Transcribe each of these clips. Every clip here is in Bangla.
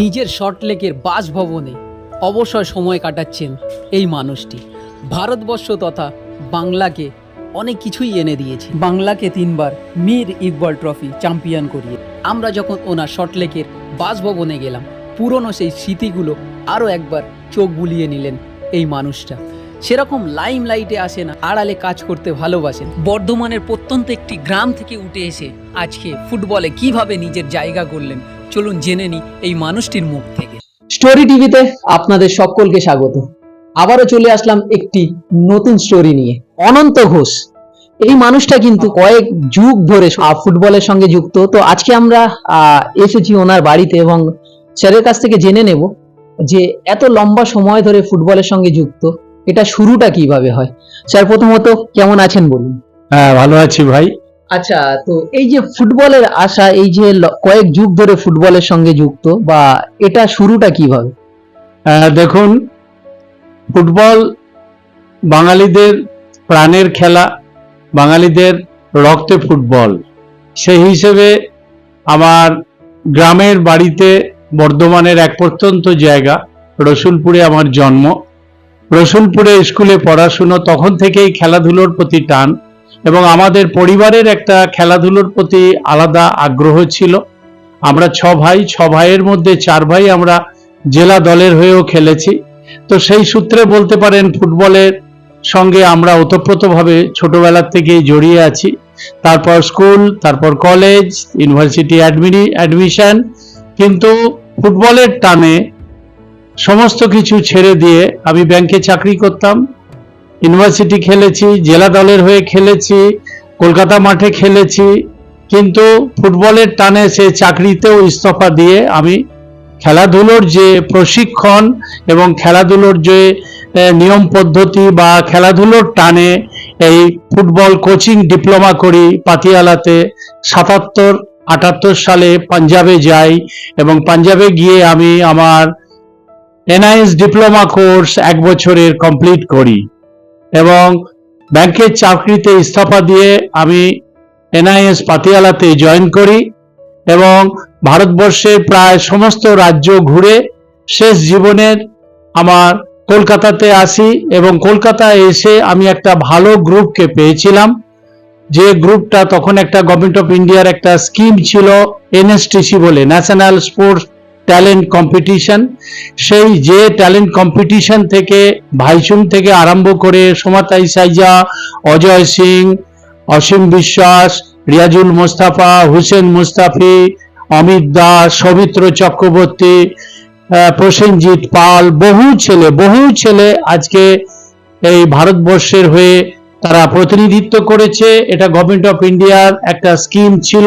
নিজের শর্টলেকের বাসভবনে অবসর সময় কাটাচ্ছেন এই মানুষটি। ভারতবর্ষ তথা বাংলাকে অনেক কিছুই এনে দিয়েছে। বাংলাকে তিনবার মীর ইকবল ট্রফি চ্যাম্পিয়ন করিয়ে। আমরা যখন ওনার শর্টলেকের বাসভবনে গেলাম, পুরনো সেই স্মৃতিগুলো আরও একবার চোখ বুলিয়ে নিলেন এই মানুষটা। সেরকম লাইম লাইটে আসে না, আড়ালে কাজ করতে ভালোবাসেন। বর্ধমানের প্রত্যন্ত একটি গ্রাম থেকে উঠে এসে আজকে ফুটবলে কীভাবে নিজের জায়গা করলেন চলুন জেনে নি এই মানুষটির মুখ থেকে। স্টোরি টিভিতে আপনাদের সকলকে স্বাগত। আবারও চলে আসলাম একটি নতুন স্টোরি নিয়ে। অনন্ত ঘোষ। এই মানুষটা কিন্তু কয়েক যুগ ধরে ফুটবলের সঙ্গে যুক্ত। তো আজকে আমরা আহ, এসেছি ওনার বাড়িতে এবং স্যারের কাছ থেকে জেনে নেব যে এত লম্বা সময় ধরে ফুটবলের সঙ্গে যুক্ত। এটা শুরুটা কীভাবে হয়? স্যার প্রথমত কেমন আছেন বলুন। হ্যাঁ ভালো আছি ভাই। আচ্ছা তো এই যে ফুটবলের আশা, এই যে কয়েক যুগ ধরে ফুটবলের সঙ্গে যুক্ত, বা এটা শুরুটা কীভাবে? দেখুন, ফুটবল বাঙালিদের প্রাণের খেলা, বাঙালিদের রক্তে ফুটবল। সেই হিসেবে আমার গ্রামের বাড়িতে বর্ধমানের এক প্রত্যন্ত জায়গা, রসুলপুরে আমার জন্ম। রসুলপুরে স্কুলে পড়াশুনো, তখন থেকেই খেলাধুলোর প্রতি টান। এবং আমাদের পরিবারের একটা খেলাধুলোর প্রতি আলাদা আগ্রহ ছিল। আমরা ছ ভাই, ছ ভাইয়ের মধ্যে চার ভাই আমরা জেলা দলের হয়েও খেলেছি। তো সেই সূত্রে বলতে পারেন ফুটবলের সঙ্গে আমরা ওতপ্রোতভাবে ছোটবেলার থেকেই জড়িয়ে আছি। তারপর স্কুল, তারপর কলেজ, ইউনিভার্সিটি অ্যাডমিনি, অ্যাডমিশন। কিন্তু ফুটবলের টানে সমস্ত কিছু ছেড়ে দিয়ে আমি ব্যাংকে চাকরি করতাম। ইউনিভার্সিটি খেলেছি, জেলা দলের হয়ে খেলেছি, কলকাতা মাঠে খেলেছি, কিন্তু ফুটবলের টানে সে চাকরিতেও ইস্তফা দিয়ে আমি খেলাধুলোর যে প্রশিক্ষণ এবং খেলাধুলোর যে নিয়ম পদ্ধতি বা খেলাধুলোর টানে এই ফুটবল কোচিং ডিপ্লোমা করি পাতিয়ালাতে সাতাত্তর, আটাত্তর সালে পাঞ্জাবে যাই এবং পাঞ্জাবে গিয়ে আমি আমার এনআইএস ডিপ্লোমা কোর্স এক বছরের কমপ্লিট করি। এবং ব্যাংকের চাকরিতে ইস্তফা দিয়ে আমি এনআইএস পাতিয়ালাতে জয়েন করি এবং ভারতবর্ষের প্রায় সমস্ত রাজ্য ঘুরে শেষ জীবনের আমার কলকাতাতে আসি এবং কলকাতায় এসে আমি একটা ভালো গ্রুপকে পেয়েছিলাম। যে গ্রুপটা তখন একটা গভর্নমেন্ট অফ ইন্ডিয়ার একটা স্কিম ছিল এনএসটিসি বলে ন্যাশনাল স্পোর্টস ট্যালেন্ট কম্পিটিশন সেই যে ট্যালেন্ট কম্পিটিশন থেকে ভাইচুং থেকে আরম্ভ করে সোমাতাই সাইজা, অজয় সিং, অসীম বিশ্বাস, রিয়াজুল মোস্তাফা, হুসেন মুস্তাফি, অমিত দাস সৌমিত্র চক্রবর্তী প্রসেনজিৎ পাল, বহু ছেলে বহু ছেলে আজকে এই ভারতবর্ষের হয়ে তারা প্রতিনিধিত্ব করেছে। এটা গভর্নমেন্ট অফ ইন্ডিয়ার একটা স্কিম ছিল।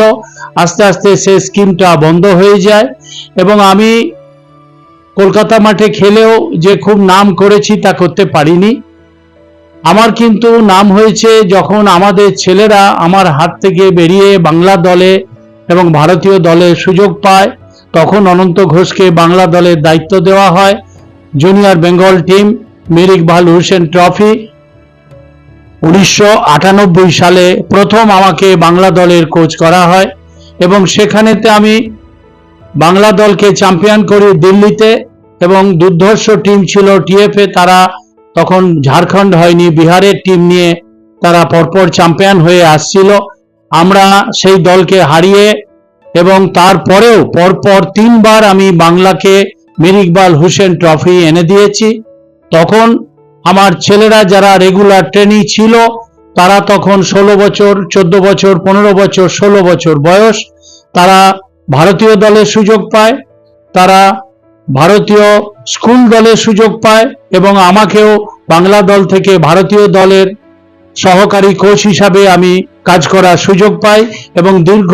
আস্তে আস্তে সেই স্কিমটা বন্ধ হয়ে যায় এবং আমি কলকাতা মাঠে খেলেও যে খুব নাম করেছি তা করতে পারিনি। আমার কিন্তু নাম হয়েছে যখন আমাদের ছেলেরা আমার হাত থেকে বেরিয়ে বাংলা দলে এবং ভারতীয় দলে সুযোগ পায়, তখন অনন্ত ঘোষকে বাংলা দলের দায়িত্ব দেওয়া হয়। Junior Bengal team Mir Iqbal Hossain trophy উনিশশো আটানব্বই সালে প্রথম আমাকে বাংলা দলের কোচ করা হয় এবং সেখানেতে আমি বাংলা দলকে চ্যাম্পিয়ন করি দিল্লিতে এবং দুর্ধর্ষ টিম ছিল টিএফএ। তারা তখন ঝাড়খণ্ড হয়নি, বিহারের টিম নিয়ে তারা পরপর চ্যাম্পিয়ন হয়ে আসছিল। আমরা সেই দলকে হারিয়ে এবং তারপরেও পরপর তিনবার আমি বাংলাকে মীর ইকবাল হোসেন ট্রফি এনে দিয়েছি। তখন আমার ছেলেরা যারা রেগুলার ট্রেনিং ছিল, তারা তখন ষোলো বছর, চোদ্দ বছর, পনেরো বছর, ষোলো বছর বয়স, তারা ভারতীয় দলের সুযোগ পায়, তারা ভারতীয় স্কুল দলের সুযোগ পায় এবং আমাকেও বাংলা দল থেকে ভারতীয় দলের সহকারী কোচ হিসাবে আমি কাজ করার সুযোগ পাই এবং দীর্ঘ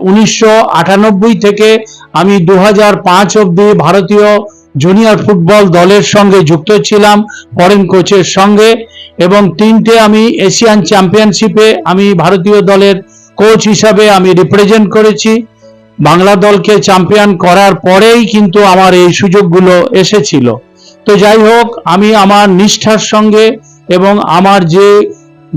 উনিশশো আটানব্বই থেকে আমি দু হাজার পাঁচ অব্দি ভারতীয় জুনিয়র ফুটবল দলের সঙ্গে যুক্ত ছিলাম ফরেন কোচের সঙ্গে, এবং তিনটে আমি এশিয়ান চ্যাম্পিয়নশিপে আমি ভারতীয় দলের কোচ হিসাবে আমি রিপ্রেজেন্ট করেছি। বাংলা দলকে চ্যাম্পিয়ন করার পরেই কিন্তু আমার এই সুযোগগুলো এসেছিল। তো যাই হোক, আমি আমার নিষ্ঠার সঙ্গে এবং আমার যে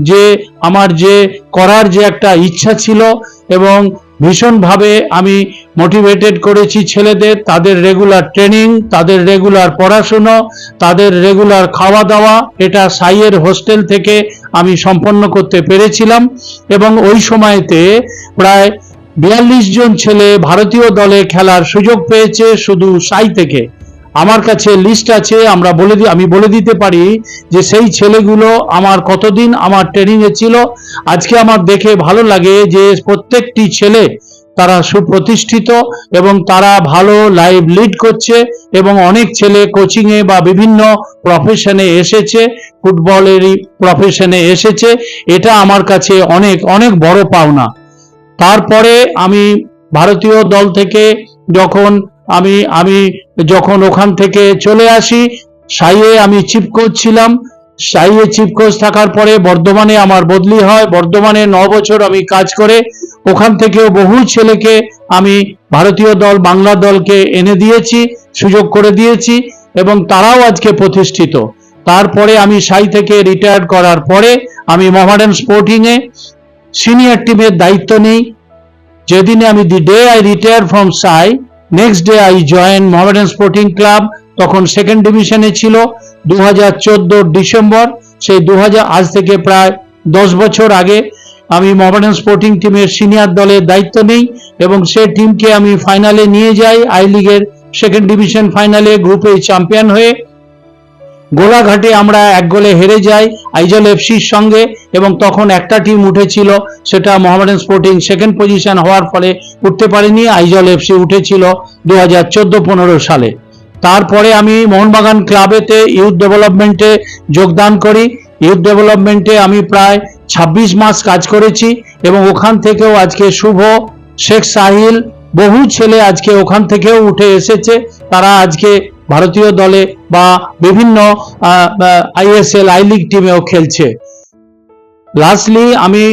যে আমার যে করার যে একটা ইচ্ছা ছিল এবং ভীষণভাবে আমি মোটিভেটেড করেছি ছেলেদের, তাদের রেগুলার ট্রেনিং তাদের রেগুলার পড়াশুনো, তাদের রেগুলার খাওয়া দাওয়া এটা সাইয়ের হোস্টেল থেকে আমি সম্পন্ন করতে পেরেছিলাম এবং ওই সময়তে প্রায় বিয়াল্লিশ জন ছেলে ভারতীয় দলে খেলার সুযোগ পেয়েছে শুধু সাই থেকে। আমার কাছে লিস্ট আছে, আমরা বলে আমি বলে দিতে পারি যে সেই ছেলেগুলো আমার কতদিন আমার ট্রেনিং এ ছিল। আজকে আমার দেখে ভালো লাগে যে প্রত্যেকটি ছেলে তারা সুপ্রতিষ্ঠিত এবং তারা ভালো লাইভ লিড করছে এবং অনেক ছেলে কোচিং এ বা বিভিন্ন প্রফেশনে এসেছে ফুটবলেরই প্রফেশনে এসেছে। এটা আমার কাছে অনেক অনেক বড় পাওনা। তারপরে আমি ভারতীয় দল থেকে যখন আমি আমি যখন ওখান থেকে চলে আসি, সাইয়ে আমি চিফ কোচ ছিলাম। সাইয়ে চিফ কোচ থাকার পরে বর্ধমানে আমার বদলি হয়। বর্ধমানে ন বছর আমি কাজ করে ওখান থেকেও বহু ছেলেকে আমি ভারতীয় দল, বাংলা দলকে এনে দিয়েছি, সুযোগ করে দিয়েছি এবং তারাও আজকে প্রতিষ্ঠিত। তারপরে আমি সাই থেকে রিটায়ার করার পরে আমি মোহামেডান স্পোর্টিং এ সিনিয়র টিমের দায়িত্ব নিই। যেদিনে আমি the day I retire from SAI next day I join Mohammedan sporting club তখন সেকেন্ড ডিভিশনে ছিল। দু হাজার ডিসেম্বর, সেই দু হাজার আজ থেকে প্রায় দশ বছর আগে আমি মোহামেডান স্পোর্টিং টিমের সিনিয়র দলের দায়িত্ব নেই এবং সে টিমকে আমি ফাইনালে নিয়ে যাই আই লিগের সেকেন্ড ডিভিশন ফাইনালে গ্রুপে চ্যাম্পিয়ন হয়ে। গোলাঘাটে আমরা এক গোলে হেরে যাই আইজল এফসির সঙ্গে এবং তখন একটা টিম উঠেছিল, সেটা মোহামেডান স্পোর্টিং সেকেন্ড পজিশন হওয়ার ফলে উঠতে পারেনি, আইজল এফসি উঠেছিল দু হাজার চোদ্দ পনেরো সালে। তারপরে আমি মোহনবাগান ক্লাবেতে ইউথ ডেভেলপমেন্টে যোগদান করি। ইউথ ডেভেলপমেন্টে আমি প্রায় ২৬ মাস কাজ করেছি এবং ওখান থেকেও আজকে শুভ, শেখ সাহিল, বহু ছেলে আজকে ওখান থেকেও উঠে এসেছে। তারা আজকে ভারতীয় দলে বা বিভিন্ন আইএসএল আই লিগ টিমেও খেলছে। লাস্টলি আমি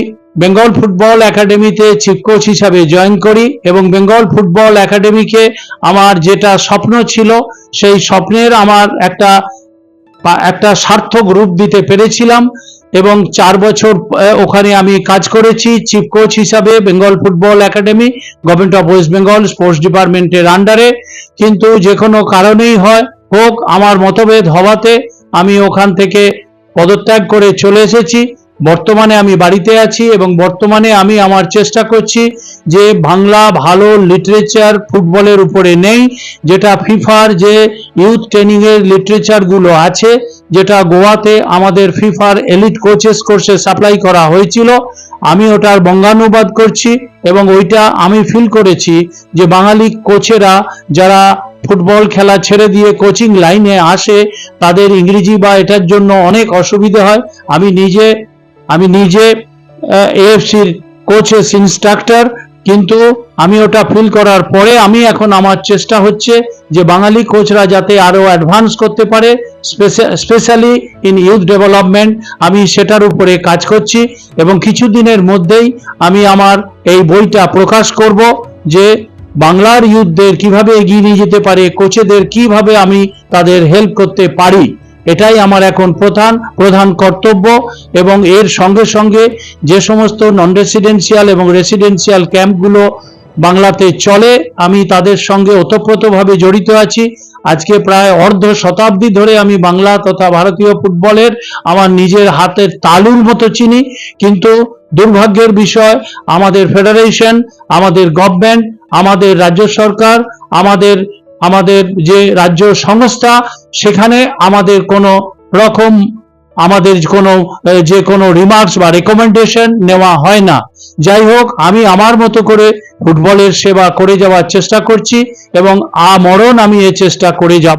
বেঙ্গল ফুটবল একাডেমিতে চিফ কোচ হিসাবে জয়েন করি এবং বেঙ্গল ফুটবল একাডেমিকে আমার যেটা স্বপ্ন ছিল, সেই স্বপ্নের আমার একটা একটা সার্থক রূপ দিতে পেরেছিলাম। এবং চার বছর ওখানে আমি কাজ করেছি চিফ কোচ হিসাবে Bengal football academy government of west Bengal sports ডিপার্টমেন্টের আন্ডারে কিন্তু যে কোনো কারণেই হয়, হোক আমার মতভেদ হওয়াতে আমি ওখান থেকে পদত্যাগ করে চলে এসেছি। বর্তমানে আমি বাড়িতে আছি এবং বর্তমানে আমি আমার চেষ্টা করছি যে বাংলা ভালো লিটারেচার ফুটবলের উপরে নেই, যেটা ফিফার যে ইউথ ট্রেনিং এর লিটারেচারগুলো আছে যেটা গোয়াতে আমাদের ফিফার এলিট কোচেস কোর্সে সাপ্লাই করা হয়েছিল, আমি ওটার বঙ্গানুবাদ করছি এবং ওইটা আমি ফিল করেছি যে বাঙালি কোচেরা যারা ফুটবল খেলা ছেড়ে দিয়ে কোচিং লাইনে আসে, তাদের ইংরেজি বা এটার জন্য অনেক অসুবিধে হয়। আমি নিজে আমি নিজে এএফসির কোচেস ইনস্ট্রাক্টর কিন্তু আমি ওটা ফিল করার পরে আমি এখন আমার চেষ্টা হচ্ছে যে বাঙালি কোচরা যাতে আরও অ্যাডভান্স করতে পারে স্পেশালি ইন ইউথ ডেভেলপমেন্ট আমি সেটার উপরে কাজ করছি এবং কিছুদিনের মধ্যেই আমি আমার এই বইটা প্রকাশ করব যে বাংলার ইউথদের কীভাবে এগিয়ে নিয়ে যেতে পারে, কোচেদের কীভাবে আমি তাদের হেল্প করতে পারি। এটাই আমার এখন প্রধান প্রধান কর্তব্য এবং এর সঙ্গে সঙ্গে যে সমস্ত নন রেসিডেন্সিয়াল এবং রেসিডেন্সিয়াল ক্যাম্পগুলো বাংলাতে চলে, আমি তাদের সঙ্গে ওতপ্রোতভাবে জড়িত আছি। আজকে প্রায় অর্ধ শতাব্দী ধরে আমি বাংলা তথা ভারতীয় ফুটবলের আমার নিজের হাতের তালুর মতো চিনি, কিন্তু দুর্ভাগ্যের বিষয়, আমাদের ফেডারেশন আমাদের গভর্নমেন্ট আমাদের রাজ্য সরকার, আমাদের আমাদের যে রাজ্য সংস্থা সেখানে আমাদের কোনো রকম, আমাদের কোনো যে কোনো রিমার্কস বা রেকমেন্ডেশন নেওয়া হয় না। যাই হোক, আমি আমার মতো করে ফুটবলের সেবা করে যাওয়ার চেষ্টা করছি এবং আমরণ আমি এ চেষ্টা করে যাব।